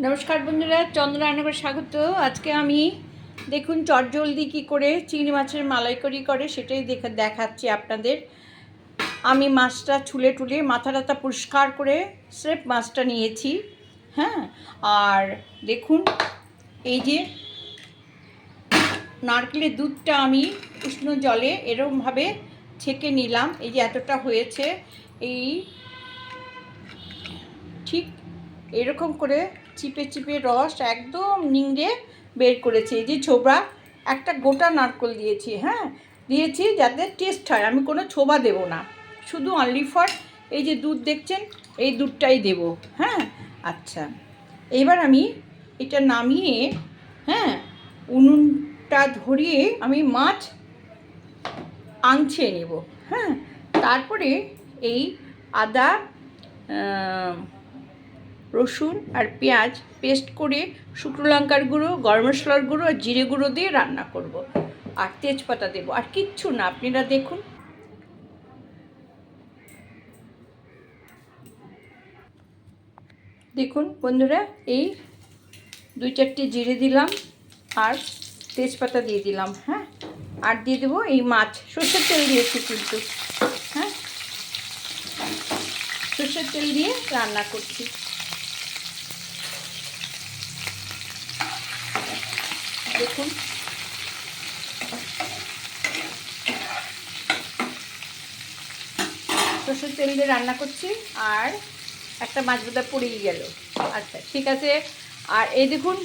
নমস্কার বন্ধুরা চন্দ্রায়নগর স্বাগত। আজকে আমি দেখুন চটজলদি কী করে চিংড়ি মাছের মালাইকরি করে সেটাই দেখে দেখাচ্ছি আপনাদের। আমি মাছটা ছুলে টুলে মাথা টাথা পরিষ্কার করে স্রেফ মাছটা নিয়েছি হ্যাঁ? আর দেখুন, এই যে নারকেলের দুধটা আমি উষ্ণ জলে এরকমভাবে ছেঁকে নিলাম। এই যে এতটা হয়েছে, এই ঠিক এরকম করে চিপে চিপে রস একদম নিংড়ে বের করেছি। এই যে ছোবড়া, একটা গোটা নারকল দিয়েছি হ্যাঁ? দিয়েছি যাতে টেস্ট হয়। আমি কোনো ছোবা দেব না। শুধু অনলি ফর এই যে দুধ দেখছেন, এই দুধটাই দেব হ্যাঁ? আচ্ছা এবার আমি এটা নামিয়ে হ্যাঁ? উনুনটা ধরিয়ে আমি মাছ আংছে নেব হ্যাঁ? তারপরে এই আদা রসুন আর পেঁয়াজ পেস্ট করে শুকনো লঙ্কার গুঁড়ো, গরম মশলার গুঁড়ো আর জিরে গুঁড়ো দিয়ে রান্না করব। আর তেজপাতা দেবো। আর কিচ্ছু না, আপনারা দেখুন। দেখুন বন্ধুরা, এই দুই চারটে জিরে দিলাম আর তেজপাতা দিয়ে দিলাম হ্যাঁ? আর দিয়ে দেবো এই মাছ, সর্ষের তেল দিয়েছি কিন্তু হ্যাঁ? সর্ষের তেল দিয়ে রান্না করছি। দেখুন। সর্ষের তেল দিয়ে রান্না করছি আর একটা মাছ বোধা পড়েই গেল। আচ্ছা ঠিক আছে। আর এই দেখুন,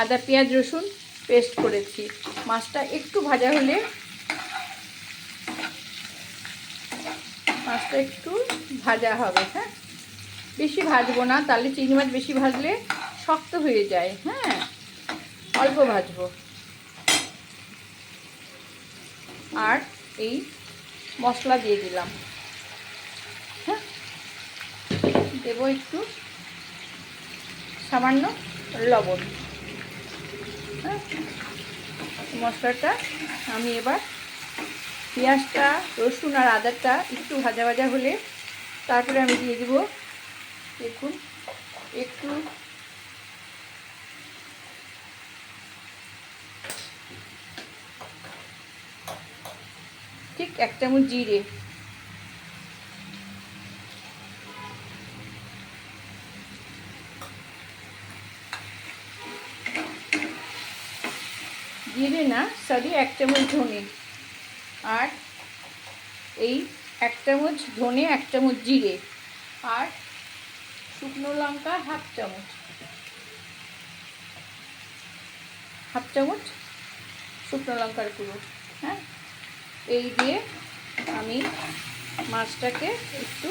আদা, পেঁয়াজ, রসুন পেস্ট করেছি। মাছটা একটু ভাজা হলে মাছটা একটু ভাজা হবে হ্যাঁ? বেশি ভাজবো না, তাহলে চিংড়ি মাছ বেশি ভাজলে শক্ত হয়ে যায় হ্যাঁ? অল্প ভাজবো। আর এই মশলা দিয়ে দিলাম। হ্যাঁ? দেবো একটু সামান্য লবণ। হ্যাঁ? মশলাটা আমি এবার পেঁয়াজটা, রসুন আর আদাটা একটু ভাজা ভাজা হলে তারপরে আমি দিয়ে দেবো। দেখুন, একটু এক চামচ জিরে। জিরে না সরি এক চামচ ধনে। আর এই এক চামচ ধনে, এক চামচ জিরে। আর শুকনো লঙ্কা হাফ চামচ। হাফ চামচ শুকনো লঙ্কার গুঁড়ো। এই দিয়ে আমি মাছটাকে একটু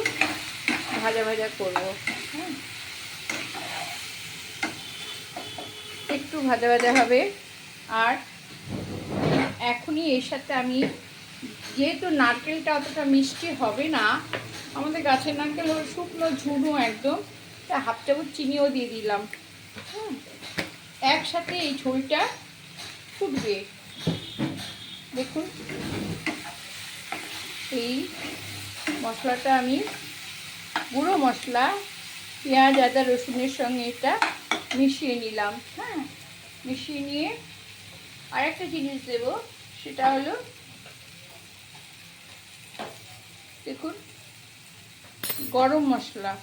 ভাজা ভাজা করব। হ্যাঁ। একটু ভাজা ভাজা হবে। আর এখনই এর সাথে আমি, যেহেতু নারকেলটা অতটা মিষ্টি হবে না, আমাদের গাছের নারকেল হলো শুকনো ঝুড়ো একদম, তা হাফ চামচ চিনিও দিয়ে দিলাম। হুম একসাথে এই ঝোলটা ফুটবে। দেখুন। এই মশলাটা আমি, গুঁড়ো মশলা, পেঁয়াজ, আদা, রসুনের সঙ্গে এটা মিশিয়ে নিলাম হ্যাঁ? মিশিয়ে নিয়ে আরেকটা জিনিস দেব, সেটা হলো, দেখুন, গরম মশলা।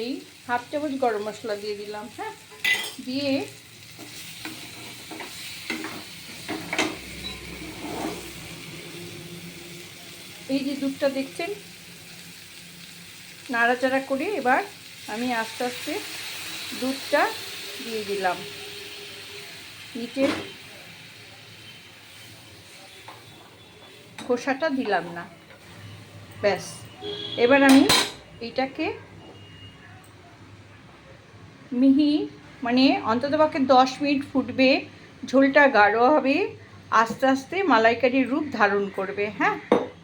এই হাফ চামচ গরম মশলা দিয়ে দিলাম হ্যাঁ? দিয়ে এই যে দুধটা দেখছেন, নাড়াচাড়া করে এবার আমি আস্তে আস্তে দুধটা দিয়ে দিলাম। নিচের খোসাটা দিলাম না, ব্যাস। এবার আমি এটাকে মিহি মানে অন্ততপক্ষে দশ মিনিট ফুটবে, ঝোলটা গাঢ় হবে, আস্তে আস্তে মালাইকারির রূপ ধারণ করবে হ্যাঁ?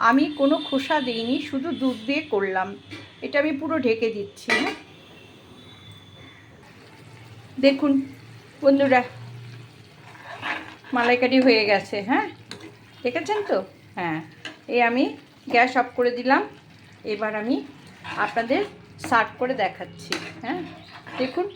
আমি কোনো খোসা দিইনি, শুধু দুধ দিয়ে করলাম। এটা আমি পুরো ঢেকে দিচ্ছি হ্যাঁ? দেখুন, বন্ধুরা, মালাইকারি হয়ে গেছে হ্যাঁ? দেখেছেন তো? হ্যাঁ এই আমি গ্যাস অফ করে দিলাম। এবার আমি আপনাদের সার্ভ করে দেখাচ্ছি হ্যাঁ? দেখুন।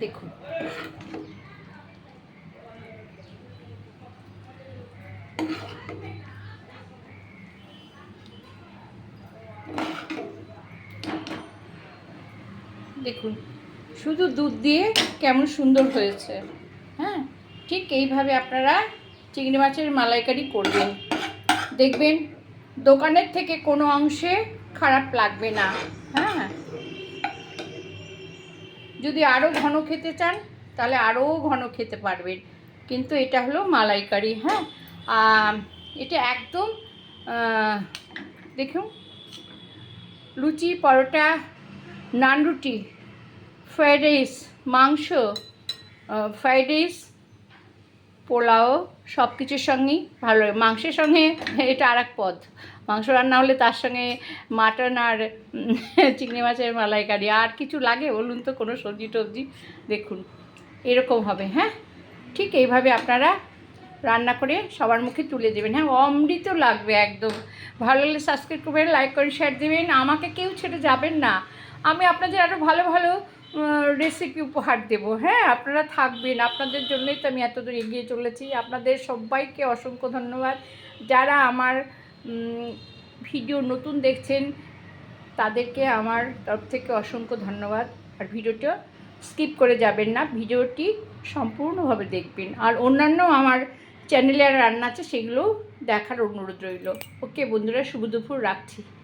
দেখুন। দেখুন, শুধু দুধ দিয়ে কেমন সুন্দর হয়েছে। হ্যাঁ ঠিক এইভাবে আপনারা চিংড়ি মাছের মালাইকারি করবেন। দেখবেন, দোকানের থেকে কোনো অংশে খারাপ লাগবে না। হ্যাঁ যদি আরও ঘন খেতে চান, তাহলে আরও ঘন খেতে পারবেন। কিন্তু এটা হলো মালাইকারি হ্যাঁ। এটা একদম দেখুন, লুচি, পরোটা নান রুটি, ফ্রাইড রাইস, মাংস ফ্রাইড রাইস, পোলাও সব কিছুর সঙ্গেই ভালো লাগে। মাংসের সঙ্গে এটা আর এক পদ। মাংস রান্না হলে তার সঙ্গে মাটন আর চিংড়ি মাছের মালাইকারি আর কিছু লাগে? বলুন তো কোনো সবজি টবজি দেখুন। এরকম হবে হ্যাঁ? ঠিক এইভাবে আপনারা রান্না করে সবার মুখে তুলে দেবেন। হ্যাঁ অমৃত লাগবে একদম। ভালো লাগলে সাবস্ক্রাইব করবেন লাইক করে শেয়ার দেবেন। আমাকে কেউ ছেড়ে যাবেন না। আমি আপনাদের আরও ভালো ভালো রেসিপি উপহার দেব। হ্যাঁ আপনারা থাকবেন। আপনাদের জন্যই তো আমি এতদূর এগিয়ে চলেছি। আপনাদের সবাইকে অসংখ্য ধন্যবাদ। যারা আমার ভিডিও নতুন দেখছেন, তাদেরকে আমার তরফ থেকে অসংখ্য ধন্যবাদ। আর ভিডিওটা স্কিপ করে যাবেন না। ভিডিওটি সম্পূর্ণভাবে দেখবেন। আর অন্যান্য আমার চ্যানেলে আর রান্না আছে সেগুলো দেখার অনুরোধ রইল। ওকে বন্ধুরা, শুভ দুপুর। রাখছি।